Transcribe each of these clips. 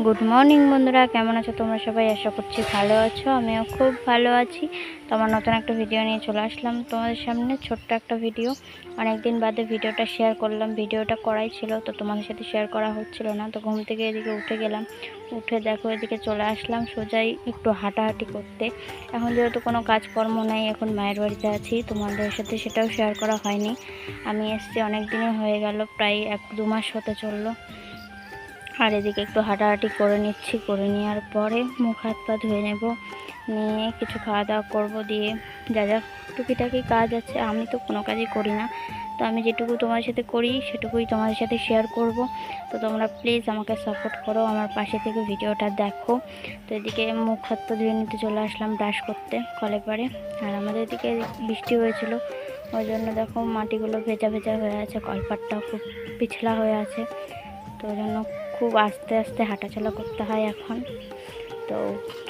Good morning বন্ধুরা। কেমন আছো তোমরা সবাই? আশা করছি ভালো আছো। আমিও খুব ভালো আছি। তোমার নতুন একটা ভিডিও নিয়ে চলে আসলাম তোমাদের সামনে। ছোট্ট একটা ভিডিও অনেক দিন বাদে ভিডিওটা শেয়ার করলাম। ভিডিওটা করাই ছিল, তো তোমাদের সাথে শেয়ার করা হচ্ছিল না। তো ঘুম থেকে এদিকে উঠে গেলাম। উঠে দেখো, এদিকে চলে আসলাম সোজাই একটু হাঁটাহাঁটি করতে। এখন যেহেতু কোনো কাজকর্ম নাই, এখন মায়ের বাড়িতে আছি। তোমাদের সাথে সেটাও শেয়ার করা হয়নি। আমি এসছি অনেক দিনই হয়ে গেল, প্রায় এক দু মাস হতে চলল। আর এদিকে একটু হাঁটাহাঁটি করে নিচ্ছি, করে নেওয়ার পরে মুখ হাত পা ধুয়ে নেব। নিয়ে কিছু খাওয়া দাওয়া করব দিয়ে। যা যা টুকিটাকি কাজ আছে, আমি তো কোনো কাজই করি না। তো আমি যেটুকু তোমার সাথে করি, সেটুকুই তোমাদের সাথে শেয়ার করব। তো তোমরা প্লিজ আমাকে সাপোর্ট করো, আমার পাশে থেকে ভিডিওটা দেখো। তো এদিকে মুখ হাত পা ধুয়ে নিতে চলে আসলাম ব্রাশ করতে কলে পারে। আর আমাদের এদিকে বৃষ্টি হয়েছিল, ওই জন্য দেখো মাটিগুলো ভেজা ভেজা হয়ে আছে, কলপাটটাও খুব পিছলা হয়ে আছে। তো ওই জন্য খুব আস্তে আস্তে হাঁটাচলা করতে হয় এখন। তো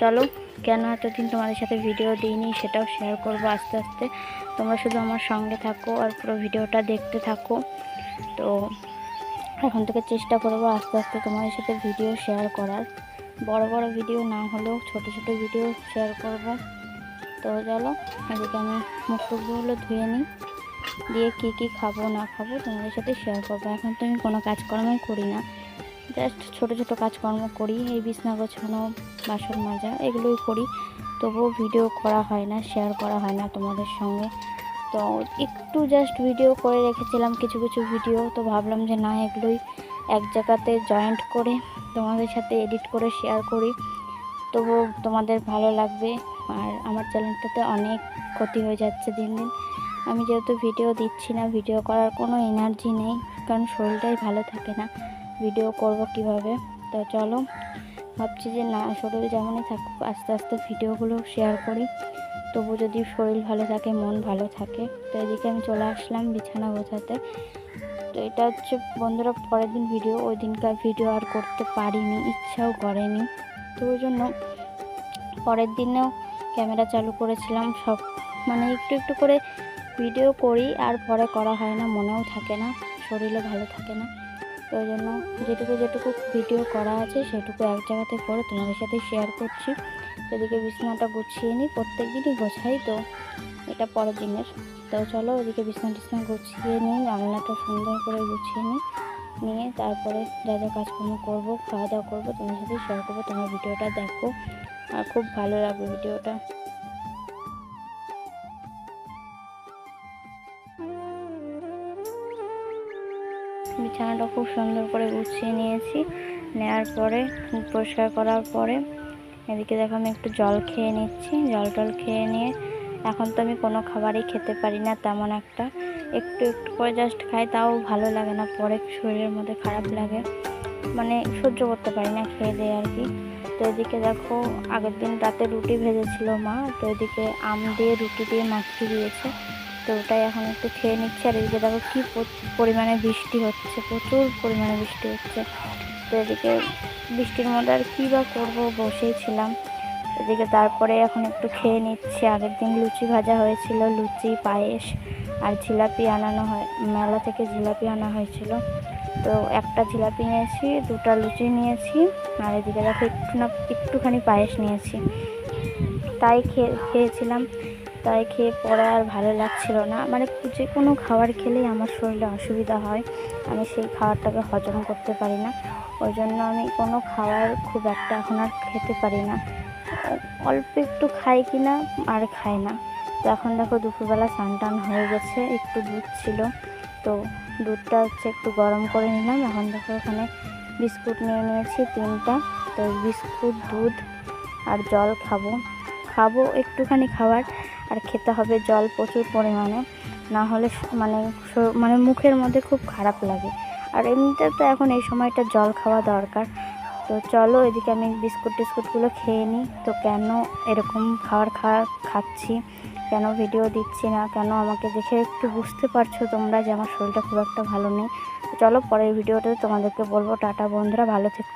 চলো, কেন এতদিন তোমাদের সাথে ভিডিও দিইনি সেটাও শেয়ার করব আস্তে আস্তে। তোমরা শুধু আমার সঙ্গে থাকো আর পুরো ভিডিওটা দেখতে থাকো। তো এখন থেকে চেষ্টা করব আস্তে আস্তে তোমাদের সাথে ভিডিও শেয়ার করার। বড় বড় ভিডিও না হলেও ছোট ছোট ভিডিও শেয়ার করব। তো চলো, এদিকে আমি মুখগুলো ধুয়ে নিই। দিয়ে কী কী খাব না খাব তোমাদের সাথে শেয়ার করব। এখন তো আমি কোনো কাজকর্মই করি না। জাস্ট ছোটো ছোটো কাজকর্ম করি, এই বিছনা গোছানো, বাসন মাজা, এগুলোই করি। তবুও ভিডিও করা হয় না শেয়ার করা হয় না তোমাদের সঙ্গে। তো একটু জাস্ট ভিডিও করে রেখেছিলাম কিছু কিছু ভিডিও তো ভাবলাম যে না, এগুলোই এক জায়গাতে জয়েন্ট করে তোমাদের সাথে এডিট করে শেয়ার করি। তবু তোমাদের ভালো লাগবে, আর আমার চ্যানেলটাতে অনেক ক্ষতি হয়ে যাচ্ছে দিন দিন। আমি যেহেতু ভিডিও দিচ্ছি না ভিডিও করার কোনো এনার্জি নেই, কারণ শরীরটাই ভালো থাকে না। ভিডিও করব কীভাবে? তো চলো, ভাবছি যে না, শরীর যেমনই থাকুক, আস্তে আস্তে ভিডিওগুলো শেয়ার করি। তবু যদি শরীর ভালো থাকে, মন ভালো থাকে, তো এদিকে আমি চলে আসলাম বিছানা গোছাতে। তো এটা হচ্ছে, বন্ধুরা, পরের দিন ভিডিও ওই দিনকার ভিডিও আর করতে পারিনি, ইচ্ছাও করেনি। তো ওই জন্য পরের দিনেও ক্যামেরা চালু করেছিলাম, সব মানে একটু একটু করে ভিডিও করি, আর পরে করা হয় না, মনেও থাকে না, শরীরও ভালো থাকে না। ওই জন্য যেটুকু যেটুকু ভিডিও করা আছে, সেটুকু এক জায়গাতে করে তোমাদের সাথে শেয়ার করছি। এদিকে বিছানাটা গুছিয়ে নিই প্রত্যেক দিনই গোছাই তো, এটা পরের দিনের। তো চলো ওদিকে বিছনা টিছনা গুছিয়ে নিই, রান্নাটা সুন্দর করে গুছিয়ে নিই, নিয়ে তারপরে যা যা কাজকর্ম করব, খাওয়া দাওয়া করব তোমার সাথে শেয়ার করব, তোমার ভিডিওটা দেখো। আর খুব ভালো লাগবে ভিডিওটা বিছানাটা খুব সুন্দর করে গুছিয়ে নিয়েছি। নেওয়ার পরে, পরিষ্কার করার পরে, এদিকে দেখো আমি একটু জল খেয়ে নিচ্ছি। জল টল খেয়ে নিয়ে, এখন তো আমি কোনো খাবারই খেতে পারি না তেমন একটা। একটু একটু করে জাস্ট খাই, তাও ভালো লাগে না। পরে শরীরের মধ্যে খারাপ লাগে। মানে সহ্য করতে পারি না খেয়ে দিয়ে আর কি। তো এদিকে দেখো, আগের দিন রাতে রুটি ভেজেছিল মা। তো এদিকে আম দিয়ে রুটি দিয়ে মাখিয়ে দিয়েছে। তো ওটাই এখন একটু খেয়ে নিচ্ছি। আর এদিকে দেখো কী পরিমাণে বৃষ্টি হচ্ছে, প্রচুর পরিমাণে বৃষ্টি হচ্ছে। তো এদিকে বৃষ্টির মধ্যে আর কী বা করব বসেই ছিলাম। এদিকে তারপরে এখন একটু খেয়ে নিচ্ছি। আগের দিন লুচি ভাজা হয়েছিল, লুচি, পায়েস আর জিলাপি আনানো হয়, মেলা থেকে জিলাপি আনা হয়েছিল। তো একটা জিলাপি নিয়েছি, দুটা লুচি নিয়েছি আর এদিকে দেখো একটু না, একটুখানি পায়েস নিয়েছি। তাই খেয়ে, খেয়েছিলাম। তাই খেয়ে পরে আর ভালো লাগছিল না। মানে যে কোনো খাবার খেলেই আমার শরীরে অসুবিধা হয়। আমি সেই খাবারটাকে হজম করতে পারি না। ওই জন্য আমি কোনো খাবার খুব একটা এখন আর খেতে পারি না। অল্প একটু খাই কি না আর খাই না। তো এখন দেখো দুপুরবেলা স্নান টান হয়ে গেছে, একটু দুধ ছিল। তো দুধটা হচ্ছে একটু গরম করে নিলাম। এখন দেখো ওখানে বিস্কুট নিয়ে নিয়েছি তিনটা। তো বিস্কুট, দুধ আর জল খাব। খাব একটুখানি খাবার। আর খেতে হবে জল প্রচুর পরিমাণে। না হলে মানে মানে মুখের মধ্যে খুব খারাপ লাগে। আর এমনিতে তো এখন এই সময়টা জল খাওয়া দরকার। তো চলো এদিকে আমি বিস্কুট টিস্কুটগুলো খেয়ে নিই। তো কেন এরকম খাবার খাওয়া খাচ্ছি? কেন ভিডিও দিচ্ছি না? কেন আমাকে দেখে একটু বুঝতে পারছ তোমরা যে আমার শরীরটা খুব একটা ভালো নেই? চলো পরের ভিডিওতে তোমাদেরকে বলব। টাটা বন্ধুরা, ভালো থেকো।